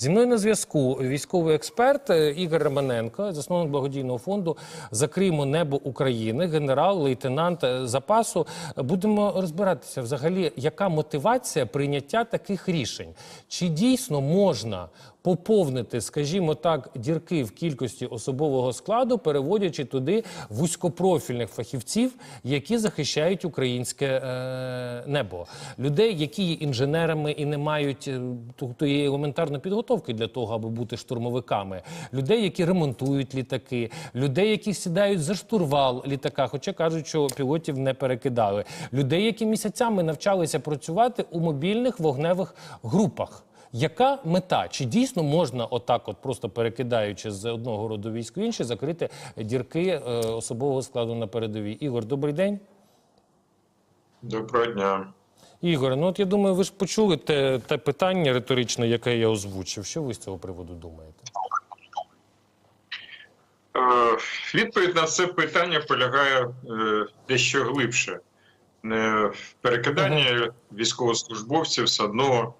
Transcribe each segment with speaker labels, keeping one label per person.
Speaker 1: Зі мною на зв'язку військовий експерт е, Ігор Романенко, засновник благодійного фонду Закриємо небо України, генерал-лейтенант е, запасу. Будемо розбиратися взагалі, яка мотивація прийняття таких рішень. Чи дійсно можна поповнити, скажімо так, дірки в кількості особового складу, переводячи туди вузькопрофільних фахівців, які захищають українське е, небо, людей, які є інженерами і не мають е, ту- елементарної підготовки для того, аби бути штурмовиками, людей, які ремонтують літаки, людей, які сідають за штурвал літака, хоча кажуть, що пілотів не перекидали, людей, які місяцями навчалися працювати у мобільних вогневих групах. Яка мета? Чи дійсно можна отак, от просто перекидаючи з одного роду військ в інше, закрити дірки е, особового складу на передовій? Ігор, добрий день.
Speaker 2: Доброго дня.
Speaker 1: Ігор, ну от я думаю, ви ж почули те, те питання риторичне, яке я озвучив. Що ви з цього приводу думаєте?
Speaker 2: Е, Відповідь на це питання полягає е, дещо глибше. Перекиданні військовослужбовців з одного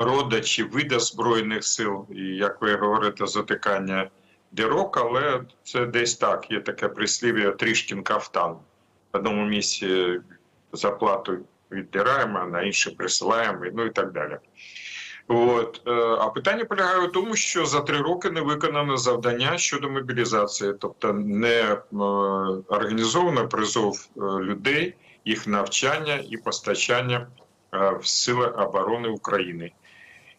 Speaker 2: рода чи вида Збройних сил, і як ви говорите, затикання дірок, але це десь так. Є таке прислів'я трішкін кафтан. В одному місці заплату віддираємо, а на інше присилаємо, ну і так далі. От е, а питання полягає в тому, що за три роки не виконано завдання щодо мобілізації, тобто не е, організовано призов е, людей, їх навчання і постачання в сили оборони України.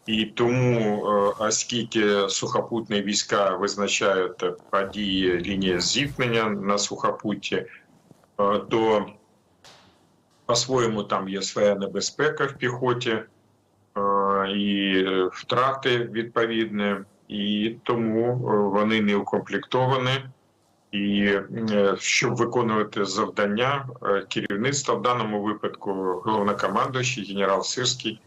Speaker 2: І тому, е, оскільки сухопутні війська визначають події лінії зіткнення на сухопутті, е, то по-своєму там є своя небезпека в піхоті е, і втрати відповідні, і тому вони не укомплектовані. І щоб виконувати завдання, керівництво в даному випадку головнокомандуючий генерал Сирський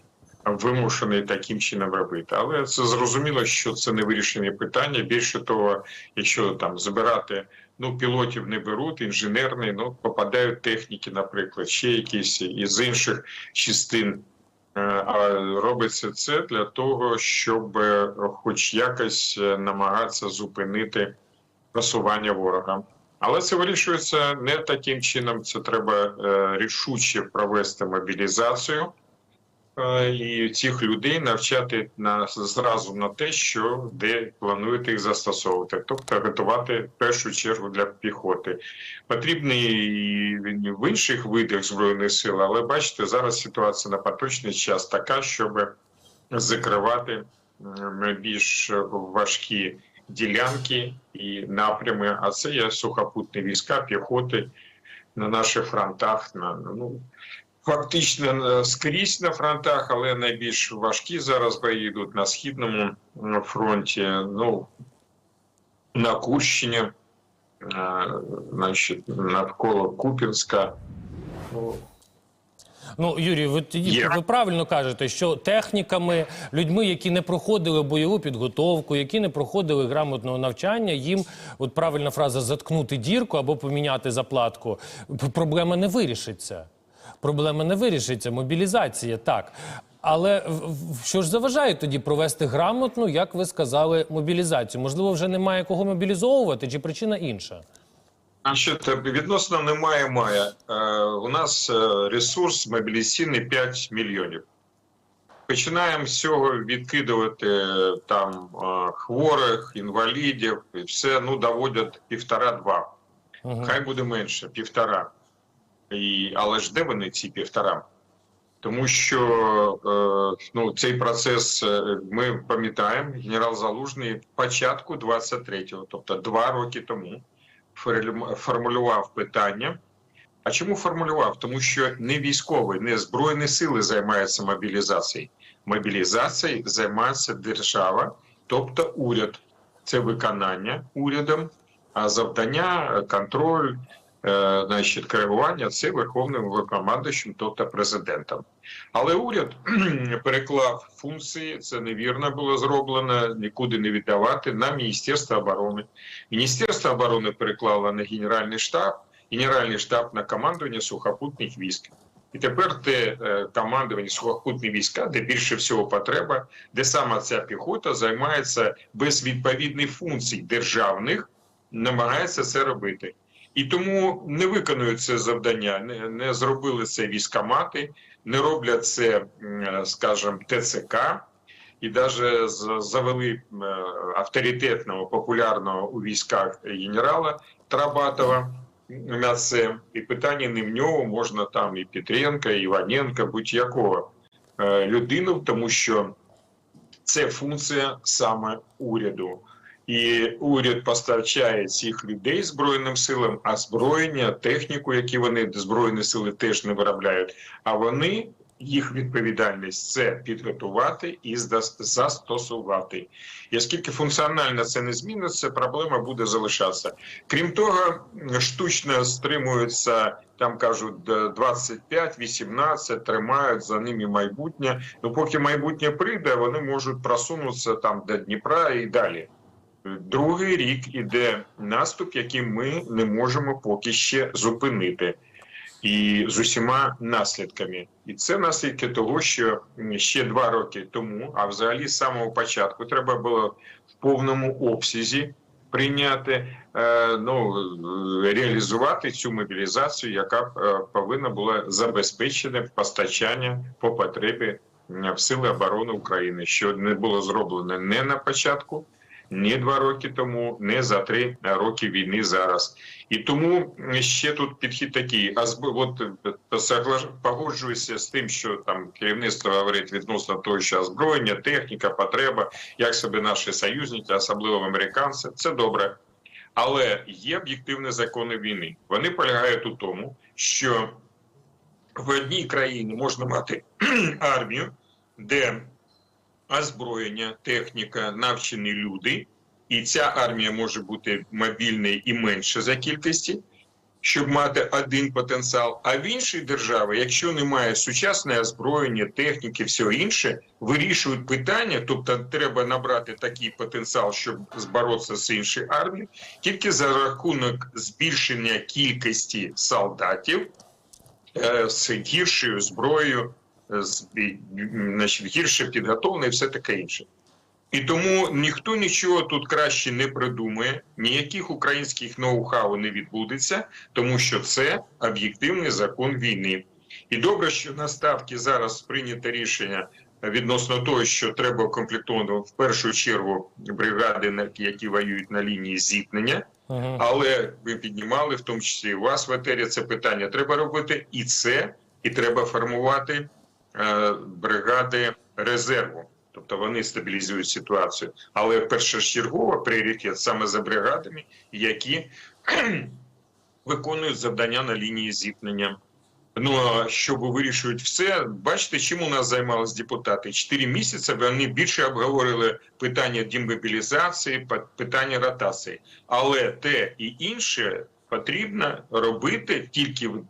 Speaker 2: вимушений таким чином робити. Але це зрозуміло, що це не вирішені питання. Більше того, якщо там збирати, ну пілотів не беруть, інженерний, ну попадають техніки, наприклад, ще якісь із інших частин. Е, А робиться це для того, щоб е, хоч якось е, намагатися зупинити просування ворога. Але це вирішується не таким чином. Це треба рішуче провести мобілізацію і цих людей навчати на зразу на те, що де плануєте їх застосовувати, тобто готувати в першу чергу для піхоти. Потрібні і в інших видах збройних сил, але бачите, зараз ситуація на поточний час така, щоб закривати більш важкі ділянки і напрями. А це є сухопутні війська, піхоти на наших фронтах. На ну фактично е, скрізь на фронтах, але найбільш важкі зараз бої йдуть на східному фронті. Ну на Курщині, е, значить, навколо Купінська. Ну,
Speaker 1: Ну, Юрій, ви, тоді- ви правильно кажете, що техніками, людьми, які не проходили бойову підготовку, які не проходили грамотного навчання, їм, от правильна фраза, заткнути дірку або поміняти заплатку, проблема не вирішиться. Проблема не вирішиться, мобілізація так. Але що ж заважає тоді провести грамотну, як ви сказали, мобілізацію? Можливо, вже немає кого мобілізовувати, чи причина інша?
Speaker 2: Значить, відносно немає має. Е, у нас е, ресурс мобілізаційний 5 мільйонів. Починаємо з цього відкидувати е, там хворих, інвалідів, і все ну доводять півтора-два.
Speaker 1: Мгм.
Speaker 2: Хай буде менше, півтора. І, але ж де вони ці півтора? Тому що е, ну, цей процес е, ми пам'ятаємо, генерал Залужний початку 23-го, тобто два роки тому, формулював питання. А чому формулював? Тому що не військовий, не збройні сили займаються мобілізацією. Мобілізацією займається держава, тобто уряд. Це виконання урядом, а завдання, контроль, значить, коригування це верховним головнокомандуючим, тобто президентом. Але уряд переклав функції, це невірно було зроблено, нікуди не віддавати на Міністерство оборони. Міністерство оборони переклало на Генеральний штаб, Генеральний штаб на командування сухопутних військ. І тепер те е, командування сухопутні війська, де більше всього потреба, де саме ця піхота займається без відповідних функцій державних, намагається це робити. І тому не виконують це завдання, не, не зробили це військомати, не роблять це, скажімо, ТЦК, і навіть завели авторитетного, популярного у військах генерала Трабатова на це. І питання не в нього, можна там і Петренка, і Іваненка, будь-якого е, людину, тому що це функція саме уряду. І уряд постачає цих людей збройним силам, а зброєння, техніку, які вони збройні сили теж не виробляють. А вони їх відповідальність це підготувати і застосувати. І оскільки функціонально це не зміниться, проблема буде залишатися. Крім того, штучно стримуються. Там кажуть до 25, 18, тримають за ними майбутнє. Ну поки майбутнє прийде, вони можуть просунутися там до Дніпра і далі. Другий рік іде наступ, який ми не можемо поки ще зупинити, і з усіма наслідками. І це наслідки того, що ще два роки тому, а взагалі з самого початку, треба було в повному обсязі прийняти, е, ну реалізувати цю мобілізацію, яка е, повинна була забезпечена постачання по потребі в сили оборони України, що не було зроблено не на початку ні два роки тому, не за три роки війни зараз. І тому ще тут підхід такий. А от е, погоджуюся з тим, що там керівництво говорить відносно того, що озброєння, техніка, потреба, як себе наші союзники, особливо американці, це добре. Але є об'єктивні закони війни. Вони полягають у тому, що в одній країні можна мати армію, де озброєння, техніка, навчені люди, і ця армія може бути мобільною і менше за кількості, щоб мати один потенціал. А в іншій державі, якщо немає сучасне озброєння, техніки, всього інше, вирішують питання, тобто треба набрати такий потенціал, щоб зборотися з іншою армією, тільки за рахунок збільшення кількості солдатів е, з гіршою зброєю, значить, гірше підготовлений і все таке інше. І тому ніхто нічого тут краще не придумає, ніяких українських ноу-хау не відбудеться, тому що це об'єктивний закон війни. І добре, що на ставки зараз прийнято рішення відносно того, що треба комплектувати в першу чергу бригади, на- які воюють на лінії зіткнення. Але ви піднімали, в тому числі і у вас в етері це питання. Треба робити і це, і треба формувати бригади резерву. Тобто вони стабілізують ситуацію. Але першочергово пріоритет саме за бригадами, які виконують завдання на лінії зіткнення. Ну а щоб вирішують все, бачите, чим у нас займались депутати? Чотири місяці вони більше обговорили питання демобілізації, пи- питання ротації. Але те і інше потрібно робити тільки в-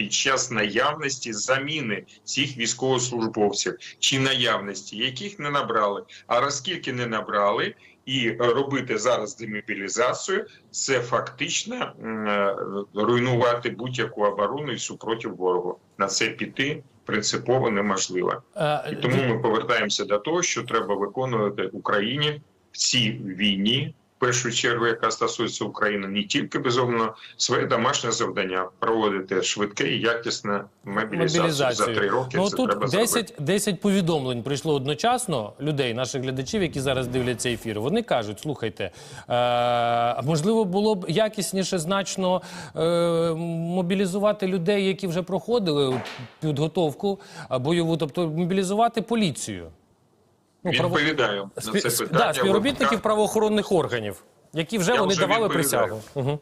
Speaker 2: під час наявності заміни цих військовослужбовців чи наявності, яких не набрали. А оскільки не набрали, і робити зараз демобілізацію, це фактично е, руйнувати будь-яку оборону і супротив ворогу. На це піти принципово неможливо.
Speaker 1: Е,
Speaker 2: І тому ми повертаємося до того, що треба виконувати Україні в цій війні, першу чергу, яка стосується України, не тільки безумовно своє домашнє завдання проводити швидке і якісне мобілізацію, за три роки.
Speaker 1: Ну
Speaker 2: це
Speaker 1: тут
Speaker 2: треба зробити.
Speaker 1: 10, 10 повідомлень прийшло одночасно людей, наших глядачів, які зараз дивляться ефір. Вони кажуть: слухайте, е, можливо, було б якісніше значно е, мобілізувати людей, які вже проходили підготовку е, бойову, тобто мобілізувати поліцію. Ну, право-
Speaker 2: Відповідаю на це питання.
Speaker 1: да, співробітників правоохоронних органів, які вже
Speaker 2: Я
Speaker 1: вони
Speaker 2: вже
Speaker 1: давали
Speaker 2: відповідаю.
Speaker 1: присягу. Угу.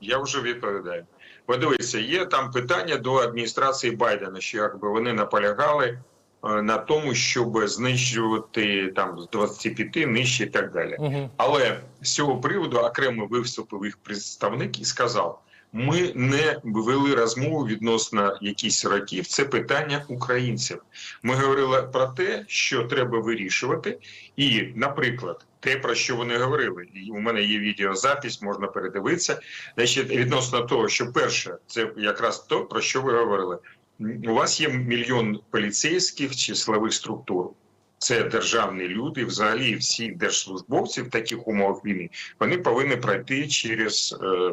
Speaker 2: Я вже відповідаю. Подивіться, є там питання до адміністрації Байдена, що якби вони наполягали е, на тому, щоб знищувати там з 25 нижче і так далі.
Speaker 1: Угу.
Speaker 2: Але з цього приводу окремо виступив їх представник і сказав: ми не вели розмову відносно якихось років. Це питання українців. Ми говорили про те, що треба вирішувати, і, наприклад, те, про що вони говорили, і у мене є відеозапись, можна передивитися. Значить, відносно того, що перше, це якраз то, про що ви говорили. у вас є мільйон поліцейських чи силових структур. Це державні люди, взагалі всі держслужбовці в таких умовах війни вони повинні пройти через е,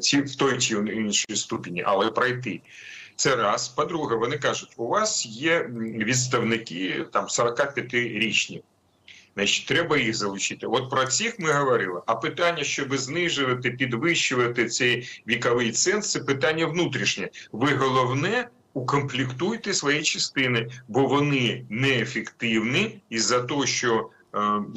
Speaker 2: ці в той чи іншій ступені, але пройти. Це раз. По-друге, вони кажуть, у вас є відставники там 45-річні. Значить, треба їх залучити. От про цих ми говорили. А питання, щоб знижувати, підвищувати цей віковий ценз, це питання внутрішнє. Ви головне укомплектуйте свої частини, бо вони неефективні із-за того, що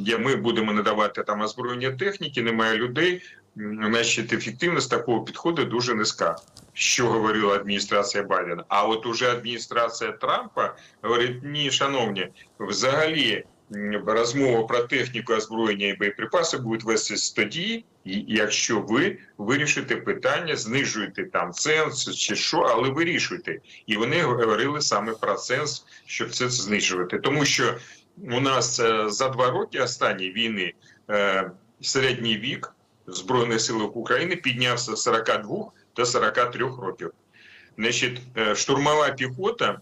Speaker 2: е, ми будемо надавати там озброєння техніки, немає людей. Значить, ефективність такого підходу дуже низька. Що говорила адміністрація Байдена. А от уже адміністрація Трампа говорить: ні, шановні, взагалі розмова про техніку озброєння і боєприпаси будуть вестись тоді, якщо ви вирішите питання, знижуєте там ценз чи що, але вирішуйте. І вони говорили саме про ценз, щоб це знижувати. Тому що у нас е, за два роки останньої війни е, середній вік Збройних силах України піднявся з 42 до 43 років. Значить, е, штурмова піхота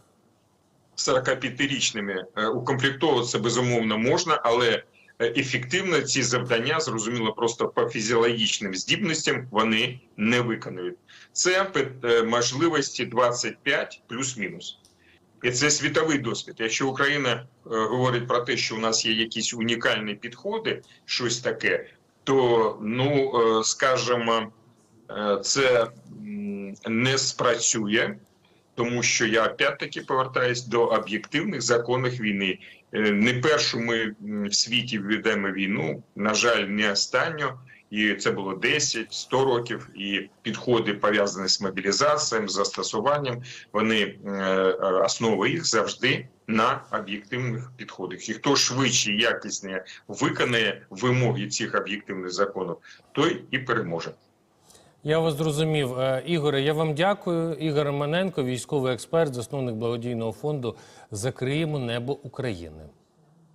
Speaker 2: 45-річними е, укомплектовуватися безумовно можна, але е, ефективно ці завдання, зрозуміло, просто по фізіологічним здібностям вони не виконують. Це можливості 25 плюс-мінус. І це світовий досвід. Якщо Україна говорить про те, що у нас є якісь унікальні підходи, щось таке, то ну е, скажімо, е, це не спрацює, тому що я опять-таки повертаюсь до об'єктивних законів війни. Е, Не першу ми в світі ведемо війну, на жаль, не останню. І це було 10-100 років, і підходи пов'язані з мобілізацією, застосуванням, вони е, е, їх завжди на об'єктивних підходах. І хто швидше і якісніше виконає вимоги цих об'єктивних законів, той і переможе.
Speaker 1: Я вас зрозумів. Е, Ігоре, я вам дякую. Ігор Романенко, військовий експерт, засновник благодійного фонду Закриємо небо України.